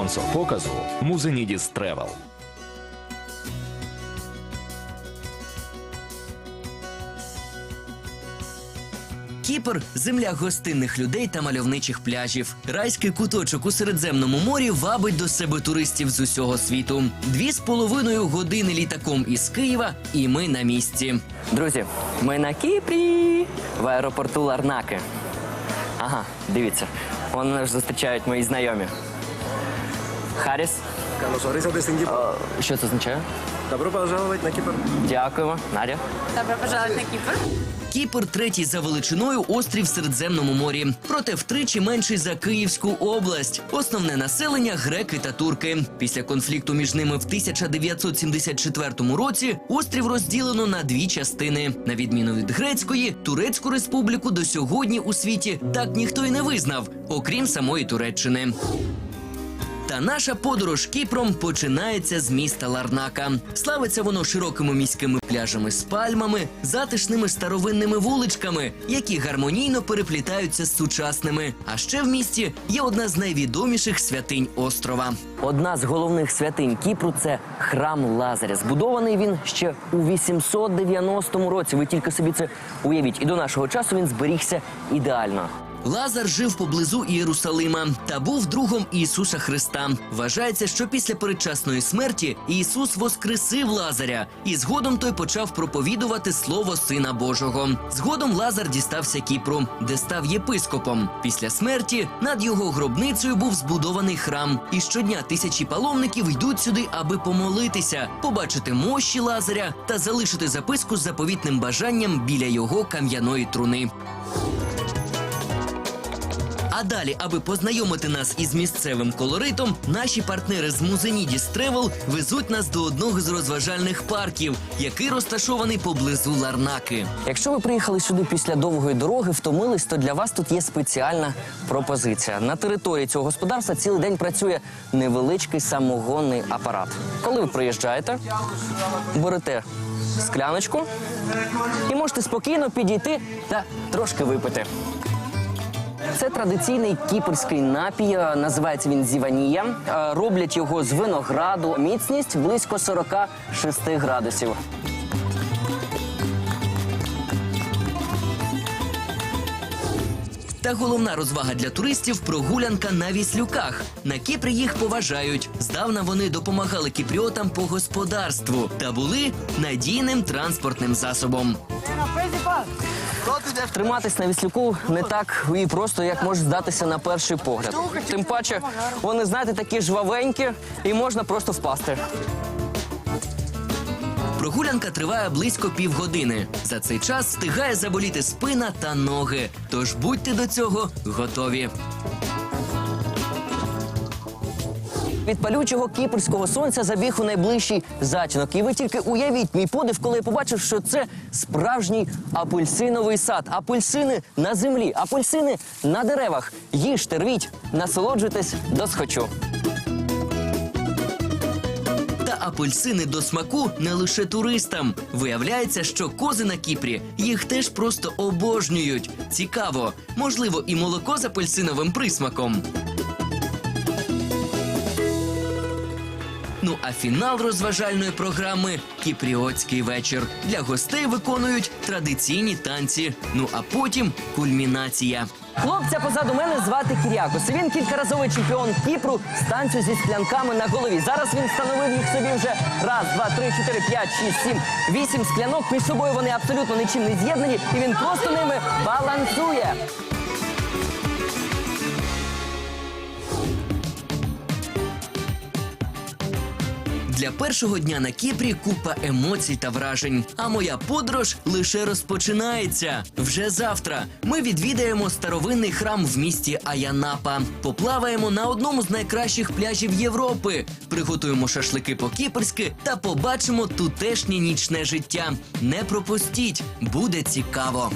Спонсор показу Музенідіс Тревел. Кіпр земля гостинних людей та мальовничих пляжів. Райський куточок у Середземному морі вабить до себе туристів з усього світу. Дві з половиною години літаком із Києва, і ми на місці. Друзі, ми на Кіпрі в аеропорту Ларнаки. Ага, дивіться, вони нас зустрічають мої знайомі. Харіс, Carlos Ariza distinguido. що це означає? Добро пожаловать на Кипр. Дякуємо, Надя. Добро пожаловать на Кипр. Кіпр третій за величиною острів в Середземному морі, проте втричі менший за Київську область. Основне населення греки та турки. Після конфлікту між ними в 1974 році острів розділено на дві частини. На відміну від грецької, турецьку республіку до сьогодні у світі так ніхто й не визнав, окрім самої Туреччини. Та наша подорож Кіпром починається з міста Ларнака. Славиться воно широкими міськими пляжами з пальмами, затишними старовинними вуличками, які гармонійно переплітаються з сучасними. А ще в місті є одна з найвідоміших святинь острова. Одна з головних святинь Кіпру це храм Лазаря. Збудований він ще у 890 році. Ви тільки собі це уявіть. І до нашого часу він зберігся ідеально. Лазар жив поблизу Ієрусалима та був другом Ісуса Христа. Вважається, що після передчасної смерті Ісус воскресив Лазаря, і згодом той почав проповідувати слово Сина Божого. Згодом Лазар дістався Кіпру, де став єпископом. Після смерті над його гробницею був збудований храм. І щодня тисячі паломників йдуть сюди, аби помолитися, побачити мощі Лазаря та залишити записку з заповітним бажанням біля його кам'яної труни. А далі, аби познайомити нас із місцевим колоритом, наші партнери з Музенідіс Тревел везуть нас до одного з розважальних парків, який розташований поблизу Ларнаки. Якщо ви приїхали сюди після довгої дороги, втомились, то для вас тут є спеціальна пропозиція. На території цього господарства цілий день працює невеличкий самогонний апарат. Коли ви приїжджаєте, берете скляночку і можете спокійно підійти та трошки випити. Це традиційний кіпрський напій. е, Називається він зіванія. Е, Роблять його з винограду. Міцність близько 46 градусів. Та головна розвага для туристів прогулянка на віслюках. На Кіпрі їх поважають. Здавна вони допомагали кіпріотам по господарству та були надійним транспортним засобом. Триматись на віслюку не так і просто, як може здатися на перший погляд. Тим паче, вони, знаєте, такі жвавенькі і можна просто впасти. Прогулянка триває близько півгодини. За цей час встигає заболіти спина та ноги. Тож будьте до цього готові. Від палючого кіпрського сонця забіг у найближчий затінок. І ви тільки уявіть мій подив, коли я побачив, що це справжній апельсиновий сад. Апельсини на землі, апельсини на деревах. Їжте, рвіть, насолоджуйтесь до схочу. Та апельсини до смаку не лише туристам. Виявляється, що кози на Кіпрі їх теж просто обожнюють. Цікаво, можливо, і молоко з апельсиновим присмаком. Ну а фінал розважальної програми Кіпріотський вечір. Для гостей виконують традиційні танці. Ну а потім кульмінація. Хлопця позаду мене звати Кірякос. Він кількаразовий чемпіон Кіпру з танцю зі склянками на голові. Зараз він встановив їх собі вже раз, два, три, чотири, п'ять, шість, сім, вісім склянок. Між собою вони абсолютно нічим не з'єднані, і він просто ними балансує. Для першого дня на Кіпрі купа емоцій та вражень. А моя подорож лише розпочинається. Вже завтра ми відвідаємо старовинний храм в місті Аянапа, поплаваємо на одному з найкращих пляжів Європи, приготуємо шашлики по-кіпрськи та побачимо тутешнє нічне життя. Не пропустіть, буде цікаво.